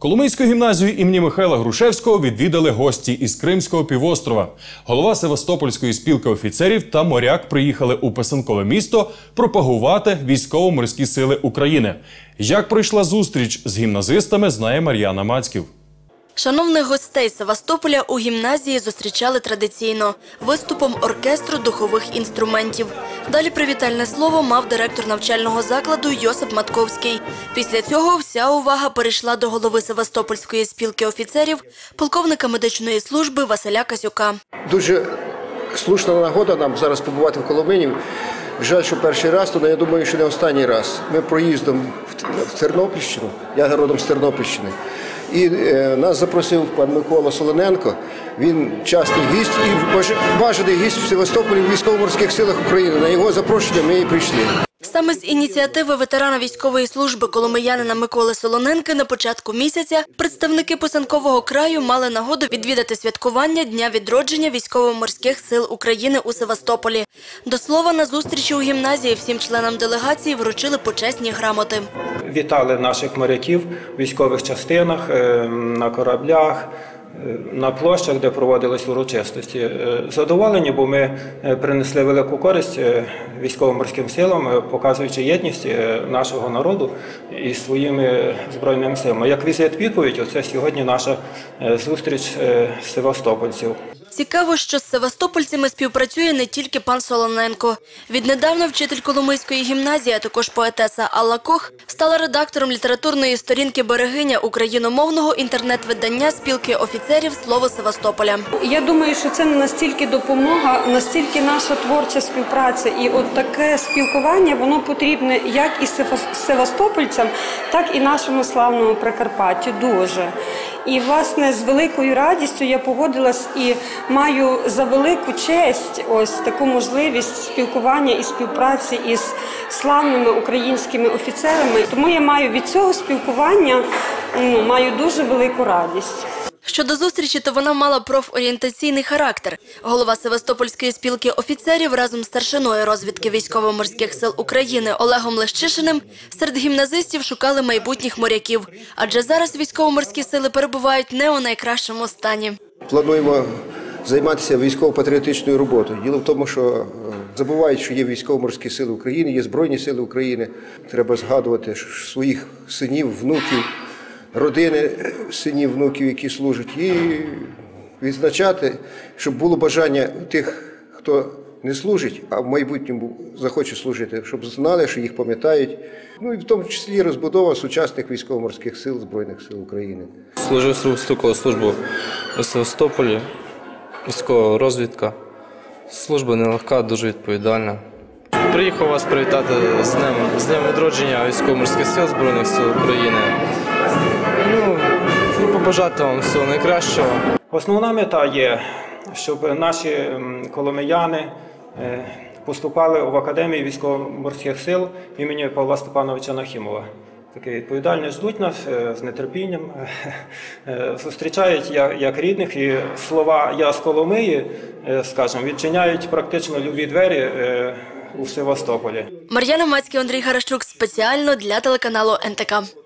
Коломийську гімназію імені Михайла Грушевського відвідали гості із Кримського півострова. Голова Севастопольської спілки офіцерів та моряк приїхали у писанкове місто пропагувати військово-морські сили України. Як пройшла зустріч з гімназистами, знає Мар'яна Мацьків. Шановних гостей Севастополя у гімназії зустрічали традиційно виступом оркестру духових інструментів. Далі привітальне слово мав директор навчального закладу Йосип Матковський. Після цього вся увага перейшла до голови Севастопольської спілки офіцерів, полковника медичної служби Василя Касюка. Дуже слушна нагода нам зараз побувати в Коломині. Жаль, що перший раз, але я думаю, що не останній раз. Ми проїздом в Тернопільщину, я родом з Тернопільщини. І е, нас запросив пан Микола Солоненко. Він частий гість і баж- бажаний гість в Севастополі в військово-морських силах України. На його запрошення ми і прийшли. Саме з ініціативи ветерана військової служби коломиянина Миколи Солоненки на початку місяця представники Писанкового краю мали нагоду відвідати святкування Дня відродження військово-морських сил України у Севастополі. До слова, на зустрічі у гімназії всім членам делегації вручили почесні грамоти. Вітали наших моряків в військових частинах, е, на кораблях, на площах, де проводились урочистості. Е, Задоволені, бо ми е, принесли велику користь е, військово-морським силам, показуючи єдність нашого народу і своїми збройними силами. Як візит відповідь, оце сьогодні наша зустріч севастопольців. Цікаво, що з севастопольцями співпрацює не тільки пан Солоненко. Віднедавна вчитель Коломийської гімназії, а також поетеса Алла Кох, стала редактором літературної сторінки «Берегиня» україномовного інтернет-видання спілки офіцерів «Слово Севастополя». Я думаю, що це не настільки допомога, настільки наша творча співпраця. І от таке спілкування воно потрібне як і севас- севастопольцям, так і нашому славному Прикарпаттю. Дуже. І власне з великою радістю я погодилась і маю за велику честь ось таку можливість спілкування і співпраці із славними українськими офіцерами. Тому я маю від цього спілкування ну, маю дуже велику радість. Щодо зустрічі, то вона мала профорієнтаційний характер. Голова Севастопольської спілки офіцерів разом з старшиною розвідки військово-морських сил України Олегом Лещишиним серед гімназистів шукали майбутніх моряків. Адже зараз військово-морські сили перебувають не у найкращому стані. Плануємо займатися військово-патріотичною роботою. Діло в тому, що е, забувають, що є військово-морські сили України, є Збройні сили України. Треба згадувати своїх синів, внуків, родини синів, внуків, які служать, і відзначати, щоб було бажання тих, хто не служить, а в майбутньому захоче служити, щоб знали, що їх пам'ятають. Ну і в тому числі розбудова сучасних військово-морських сил Збройних сил України. Служив строкову службу у Севастополі, військова розвідка. Служба нелегка, дуже відповідальна. Приїхав вас привітати з днем, з днем відродження військово-морських сил Збройних сил України. Ну, побажати вам всього найкращого. Основна мета є, щоб наші коломияни е, поступали в Академію військово-морських сил імені Павла Степановича Нахімова. Такі відповідальні ждуть нас е, з нетерпінням, е, зустрічають як, як рідних, і слова Я з Коломиї, скажімо, відчиняють практично любі двері у Севастополі. Мар'яна Мацький, Андрій Гарашчук спеціально для телеканалу НТК.